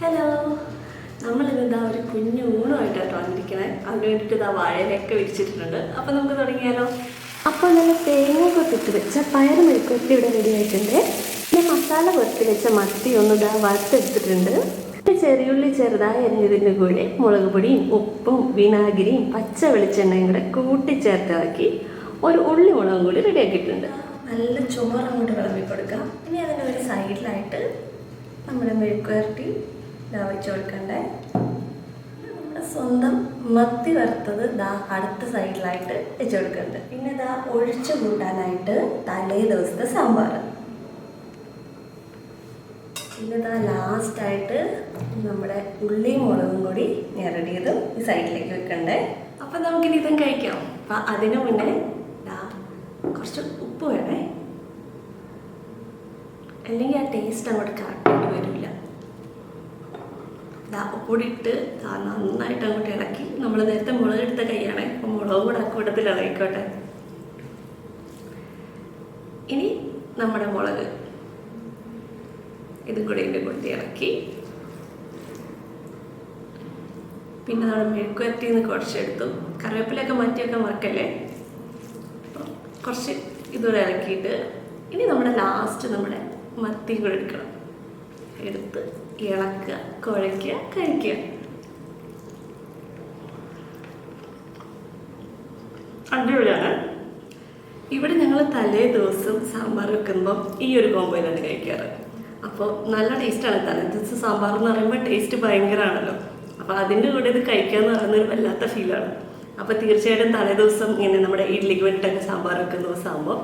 Hello നമ്മളിന്ന് ഇതാ ഒരു കുഞ്ഞു ഊണുമായിട്ടാണ് വന്നിരിക്കണേ. അതിന് വേണ്ടിയിട്ട് ഇതാ വാഴയിലൊക്കെ വിരിച്ചിട്ടുണ്ട് അപ്പം നമുക്ക് തുടങ്ങിയാലോ? അപ്പോൾ നല്ല തേങ്ങ കൊത്തിട്ട് വെച്ച പയർ മെഴുക്കൊത്തി ഇവിടെ റെഡി ആയിട്ടുണ്ട്. പിന്നെ മസാല കൊത്തി വെച്ച മത്തി ഒന്ന് ഇതാ വറുത്തെടുത്തിട്ടുണ്ട്. പിന്നെ ചെറിയുള്ളി ചെറുതായി അരിഞ്ഞതിന്റെ കൂടെ മുളക് പൊടിയും ഉപ്പും വിനാഗിരിയും പച്ച വെളിച്ചെണ്ണയും കൂടെ കൂട്ടിച്ചേർത്തിളക്കി ഒരു ഉള്ളി മുളകും കൂടി റെഡിയാക്കിയിട്ടുണ്ട് നല്ല ചോറ് അങ്ങോട്ട് വിളമ്പി കൊടുക്കാം ഇനി അതിന്റെ ഒരു സൈഡിലായിട്ട് നമ്മുടെ മെഴുക്കുവരട്ടി ഇതാ കൊടുക്കണ്ടേ. സ്വന്തം മത്തി വറുത്തത് ദാ അടുത്ത സൈഡിലായിട്ട് വെച്ച് കൊടുക്കുന്നുണ്ട് പിന്നെ ദാ ഒഴിച്ചു കൂട്ടാനായിട്ട് തലേ ദിവസത്തെ സാമ്പാർ. പിന്നെ ദാ ലാസ്റ്റായിട്ട് നമ്മുടെ ഉള്ളിയും മുളകും കൂടി ഞെരടിയതും ഈ സൈഡിലേക്ക് വെക്കണ്ടേ. അപ്പം നമുക്കിനി ഇതും കഴിക്കാം. അപ്പം അതിനു മുന്നേ ദാ കുറച്ച് ഉപ്പ് വേണേ. അല്ലെങ്കിൽ ആ ടേസ്റ്റ് അങ്ങോട്ട് കറക്റ്റായിട്ട് വരില്ല ഉപ്പുകൂടി നന്നായിട്ട് അങ്ങോട്ട് ഇളക്കി. നമ്മൾ നേരത്തെ മുളക് എടുത്ത കൈയാണ്. അപ്പം മുളക് കൂടെ അക്കൂട്ടത്തിൽ ഇളകിക്കോട്ടെ ഇനി നമ്മുടെ മുളക്. ഇതും കൂടി ഇതിന്റെ കൂട്ടി ഇളക്കി. പിന്നെ നമ്മുടെ മെഴുക്കുവരട്ടിയിൽ നിന്ന് കുറച്ചെടുത്തു. കറിവേപ്പിലൊക്കെ മാറ്റിയൊക്കെ മറക്കല്ലേ? കുറച്ച് ഇതുകൂടെ ഇളക്കിയിട്ട് ഇനി നമ്മുടെ ലാസ്റ്റ് നമ്മുടെ മത്തി കൂടെ എടുക്കണം. എടുത്ത് ഇളക്കുക കുഴയ്ക്കുക കഴിക്കുക. അടിപൊളിയാണ്. ഇവിടെ ഞങ്ങൾ തലേ ദിവസം സാമ്പാർ വെക്കുമ്പോൾ ഈ ഒരു കോമ്പോയിലാണ് കഴിക്കാറ്. അപ്പോൾ നല്ല ടേസ്റ്റാണ് തലേ ദിവസം സാമ്പാർ എന്ന് പറയുമ്പോൾ ടേസ്റ്റ് ഭയങ്കരമാണല്ലോ അപ്പോൾ അതിന്റെ കൂടെ ഇത് കഴിക്കുക എന്ന് പറയുന്നത് വല്ലാത്ത ഫീലാണ് അപ്പോൾ തീർച്ചയായിട്ടും തലേ ദിവസം ഇങ്ങനെ നമ്മുടെ ഇഡ്ഡലിക്ക് വേണ്ടിയിട്ടൊക്കെ സാമ്പാർ വെക്കുന്ന ദിവസമാകുമ്പോൾ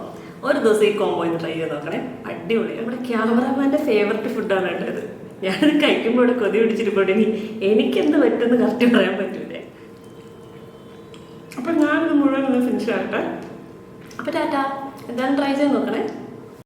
ഒരു ദിവസം ഈ കോമ്പോ ഒന്ന് ട്രൈ ചെയ്ത് നോക്കണേ. അടിപൊളി നമ്മുടെ ക്യാമറമാന്റെ ഫേവററ്റ് ഫുഡാണ് കേട്ടത് ഞാനത് കഴിക്കുമ്പോൾ ഇവിടെ കൊതി പിടിച്ചിരിപ്പോൾ ഇനി എനിക്കെന്ത് പറ്റുമെന്ന് കറക്റ്റ് പറയാൻ പറ്റൂലേ. അപ്പം ഞാനിത് മുഴുവൻ ഒന്ന് ഫിനിഷ് ആകട്ടെ അപ്പോൾ ടാറ്റ എന്തായാലും ട്രൈ ചെയ്ത് നോക്കണേ.